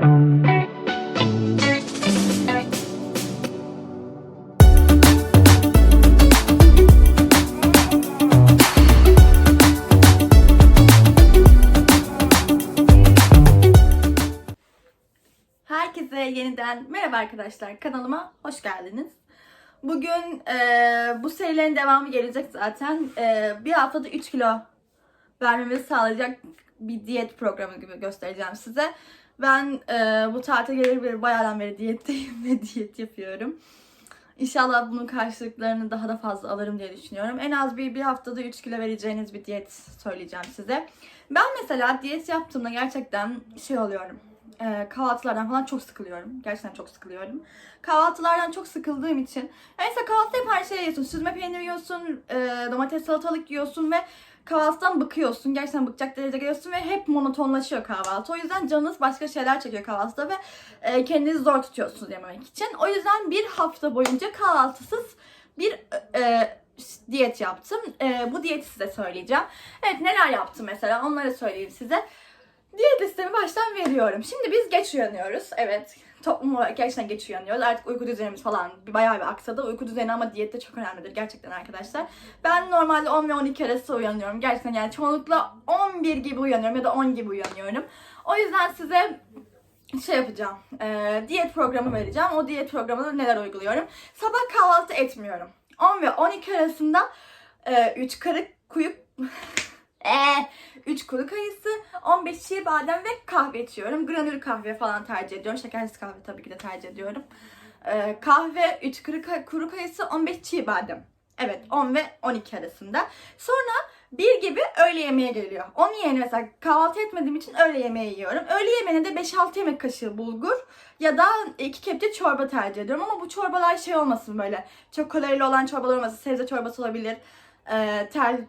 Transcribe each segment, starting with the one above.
Herkese yeniden merhaba arkadaşlar. Kanalıma hoş geldiniz. Bugün e, bu serilerin devamı gelecek zaten. E, bir haftada 3 kilo vermemizi sağlayacak bir diyet programı gibi göstereceğim size. Ben e, bu tatil gelir bir bayağıdan beri diyetteyim ve diyet yapıyorum. İnşallah bunun karşılıklarını daha da fazla alırım diye düşünüyorum. En az bir, bir haftada 3 kilo vereceğiniz bir diyet söyleyeceğim size. Ben mesela diyet yaptığımda gerçekten şey oluyorum. Ee, kahvaltılardan falan çok sıkılıyorum. Gerçekten çok sıkılıyorum. Kahvaltılardan çok sıkıldığım için. Neyse kahvaltıda hep her şeyi yiyorsun. Süzme peynir yiyorsun, e, domates salatalık yiyorsun ve kahvaltıdan bıkıyorsun. Gerçekten bıkacak derecede geliyorsun ve hep monotonlaşıyor kahvaltı. O yüzden canınız başka şeyler çekiyor kahvaltıda ve e, kendinizi zor tutuyorsunuz yememek için. O yüzden bir hafta boyunca kahvaltısız bir e, diyet yaptım. E, bu diyeti size söyleyeceğim. Evet neler yaptım mesela onları söyleyeyim size. Diyet listemi baştan veriyorum. Şimdi biz geç uyanıyoruz. Evet toplum olarak gerçekten geç uyanıyoruz. Artık uyku düzenimiz falan bir bayağı bir aksadı. Uyku düzeni ama diyette çok önemlidir gerçekten arkadaşlar. Ben normalde 10 ve 12 arası uyanıyorum. Gerçekten yani çoğunlukla 11 gibi uyanıyorum ya da 10 gibi uyanıyorum. O yüzden size şey yapacağım. e, diyet programı vereceğim. O diyet programında neler uyguluyorum. Sabah kahvaltı etmiyorum. 10 ve 12 arasında 3 karık kuyup Eee 3 kuru kayısı, 15 çiğ badem ve kahve içiyorum. Granül kahve falan tercih ediyorum. Şekersiz kahve tabii ki de tercih ediyorum. Ee, kahve, 3 kuru, kuru kayısı, 15 çiğ badem. Evet 10 ve 12 arasında. Sonra bir gibi öğle yemeğe geliyor. Onun yerine mesela kahvaltı etmediğim için öğle yemeği yiyorum. Öğle yemeğine de 5-6 yemek kaşığı bulgur ya da 2 kepçe çorba tercih ediyorum. Ama bu çorbalar şey olmasın böyle. Çok kalorili olan çorbalar olmasın. Sebze çorbası olabilir. Ee, tel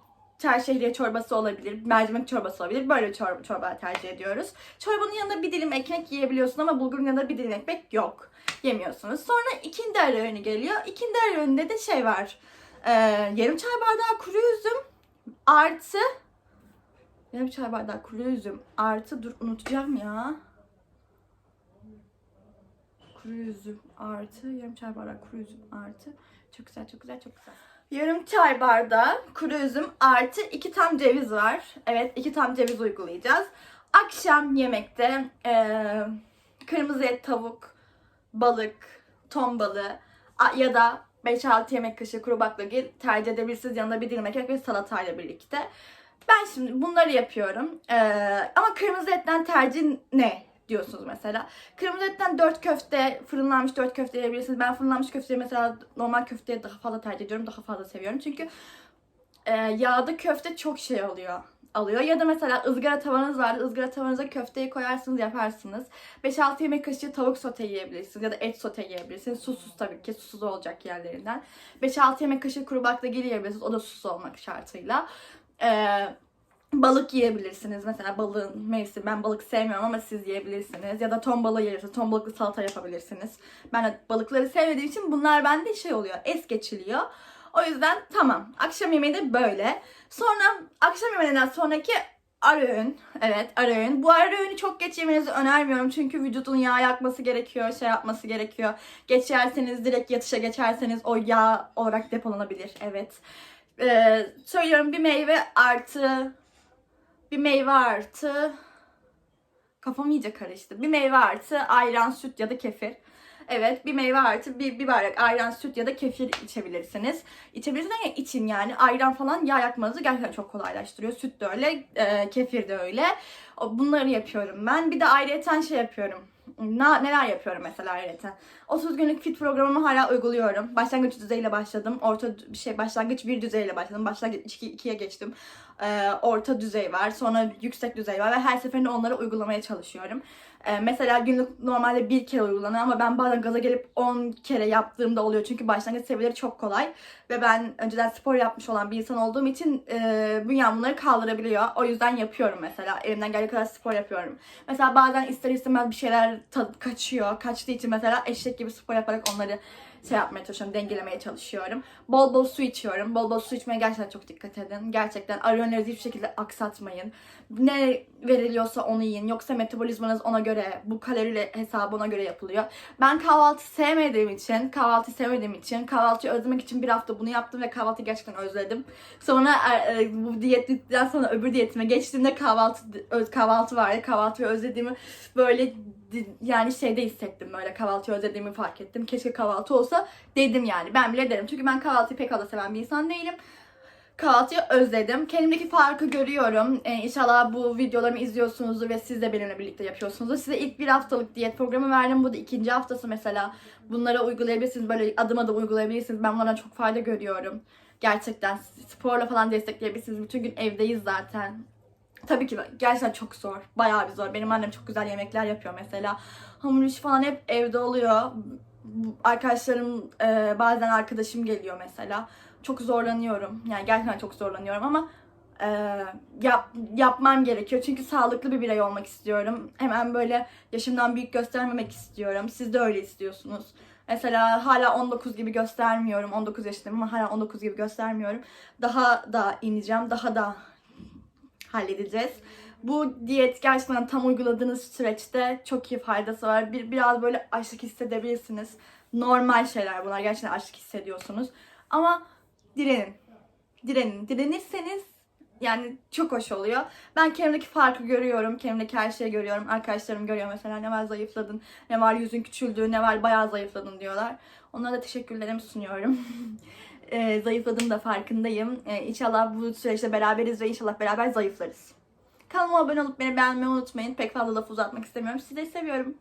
tel şehriye çorbası olabilir, mercimek çorbası olabilir. Böyle çorba, çorba tercih ediyoruz. Çorbanın yanında bir dilim ekmek yiyebiliyorsun ama bulgurun yanında bir dilim ekmek yok. Yemiyorsunuz. Sonra ikindi ara öğünü geliyor. İkindi ara öğünde de şey var. Ee, yarım çay bardağı kuru üzüm artı yarım çay bardağı kuru üzüm artı dur unutacağım ya. Kuru üzüm artı yarım çay bardağı kuru üzüm artı çok güzel çok güzel çok güzel. Yarım çay bardağı kuru üzüm artı iki tam ceviz var. Evet iki tam ceviz uygulayacağız. Akşam yemekte eee, kırmızı et tavuk, balık, ton balığı ya da 5-6 yemek kaşığı kuru baklagil tercih edebilirsiniz. Yanında bir dilim ekmek ve salatayla birlikte. Ben şimdi bunları yapıyorum. Eee, ama kırmızı etten tercih ne diyorsunuz mesela. Kırmızı etten 4 köfte, fırınlanmış 4 köfte yiyebilirsiniz. Ben fırınlanmış köfteyi mesela normal köfteye daha fazla tercih ediyorum. Daha fazla seviyorum. Çünkü e, yağda köfte çok şey oluyor alıyor. Ya da mesela ızgara tavanız var. ızgara tavanıza köfteyi koyarsınız yaparsınız. 5-6 yemek kaşığı tavuk sote yiyebilirsiniz. Ya da et sote yiyebilirsiniz. Susuz tabii ki. Susuz olacak yerlerinden. 5-6 yemek kaşığı kuru baklagil yiyebilirsiniz. O da susuz olmak şartıyla. Eee balık yiyebilirsiniz. Mesela balığın mevsimi. Ben balık sevmiyorum ama siz yiyebilirsiniz. Ya da ton balığı yersiniz. Ton balıklı salata yapabilirsiniz. Ben de balıkları sevmediğim için bunlar bende şey oluyor. Es geçiliyor. O yüzden tamam. Akşam yemeği de böyle. Sonra akşam yemeğinden sonraki ara öğün. Evet ara öğün. Bu ara öğünü çok geç yemenizi önermiyorum. Çünkü vücudun yağ yakması gerekiyor. Şey yapması gerekiyor. Geç yerseniz direkt yatışa geçerseniz o yağ olarak depolanabilir. Evet. Ee, söylüyorum bir meyve artı bir meyve artı kafam iyice karıştı. Bir meyve artı ayran, süt ya da kefir. Evet bir meyve artı bir, bir bardak ayran, süt ya da kefir içebilirsiniz. İçebilirsiniz ya için yani ayran falan yağ yakmanızı gerçekten çok kolaylaştırıyor. Süt de öyle, e, kefir de öyle. Bunları yapıyorum ben. Bir de ayrıyeten şey yapıyorum. Na, neler yapıyorum mesela ayrıyeten? 30 günlük fit programımı hala uyguluyorum. Başlangıç düzeyiyle başladım. Orta bir şey başlangıç bir düzeyle başladım. Başlangıç 2, 2'ye geçtim. Ee, orta düzey var. Sonra yüksek düzey var ve her seferinde onları uygulamaya çalışıyorum. Ee, mesela günlük normalde bir kere uygulanıyor ama ben bazen gaza gelip 10 kere yaptığımda oluyor. Çünkü başlangıç seviyeleri çok kolay. Ve ben önceden spor yapmış olan bir insan olduğum için e, bünyem bunları kaldırabiliyor. O yüzden yapıyorum mesela. Elimden geldiği kadar spor yapıyorum. Mesela bazen ister istemez bir şeyler tad- kaçıyor. Kaçtığı için mesela eşek gibi spor yaparak onları şey yapmaya çalışıyorum, dengelemeye çalışıyorum. Bol bol su içiyorum. Bol bol su içmeye gerçekten çok dikkat edin. Gerçekten arıyorlarınızı hiçbir şekilde aksatmayın. Ne veriliyorsa onu yiyin. Yoksa metabolizmanız ona göre, bu kalori hesabı ona göre yapılıyor. Ben kahvaltı sevmediğim için, kahvaltı sevmediğim için, kahvaltıyı özlemek için bir hafta bunu yaptım ve kahvaltıyı gerçekten özledim. Sonra e, e, bu diyetlikten sonra öbür diyetime geçtiğimde kahvaltı kahvaltı vardı. Kahvaltıyı özlediğimi böyle yani şeyde hissettim böyle kahvaltıyı özlediğimi fark ettim. Keşke kahvaltı olsa dedim yani. Ben bile derim. Çünkü ben kahvaltıyı pek fazla seven bir insan değilim. Kahvaltıyı özledim. Kendimdeki farkı görüyorum. Ee, inşallah bu videolarımı izliyorsunuzdur ve siz de benimle birlikte yapıyorsunuzdur. Size ilk bir haftalık diyet programı verdim. Bu da ikinci haftası mesela. Bunları uygulayabilirsiniz. Böyle adım adım uygulayabilirsiniz. Ben bunlardan çok fayda görüyorum. Gerçekten sporla falan destekleyebilirsiniz. Bütün gün evdeyiz zaten. Tabii ki gerçekten çok zor. Bayağı bir zor. Benim annem çok güzel yemekler yapıyor mesela. Hamur işi falan hep evde oluyor. Arkadaşlarım e, bazen arkadaşım geliyor mesela. Çok zorlanıyorum. Yani gerçekten çok zorlanıyorum ama e, yap, yapmam gerekiyor. Çünkü sağlıklı bir birey olmak istiyorum. Hemen böyle yaşımdan büyük göstermemek istiyorum. Siz de öyle istiyorsunuz. Mesela hala 19 gibi göstermiyorum. 19 yaşındayım ama hala 19 gibi göstermiyorum. Daha da ineceğim. Daha da halledeceğiz. Bu diyet gerçekten tam uyguladığınız süreçte çok iyi faydası var. Bir, biraz böyle açlık hissedebilirsiniz. Normal şeyler bunlar. Gerçekten açlık hissediyorsunuz. Ama direnin. Direnin. Direnirseniz yani çok hoş oluyor. Ben kendimdeki farkı görüyorum. Kendimdeki her şeyi görüyorum. Arkadaşlarım görüyor mesela ne var zayıfladın, ne var yüzün küçüldü, ne var bayağı zayıfladın diyorlar. Onlara da teşekkürlerimi sunuyorum. e, zayıfladığım da farkındayım. E, inşallah bu süreçte beraberiz ve inşallah beraber zayıflarız. Kanalıma abone olup beni beğenmeyi unutmayın. Pek fazla laf uzatmak istemiyorum. Sizi seviyorum.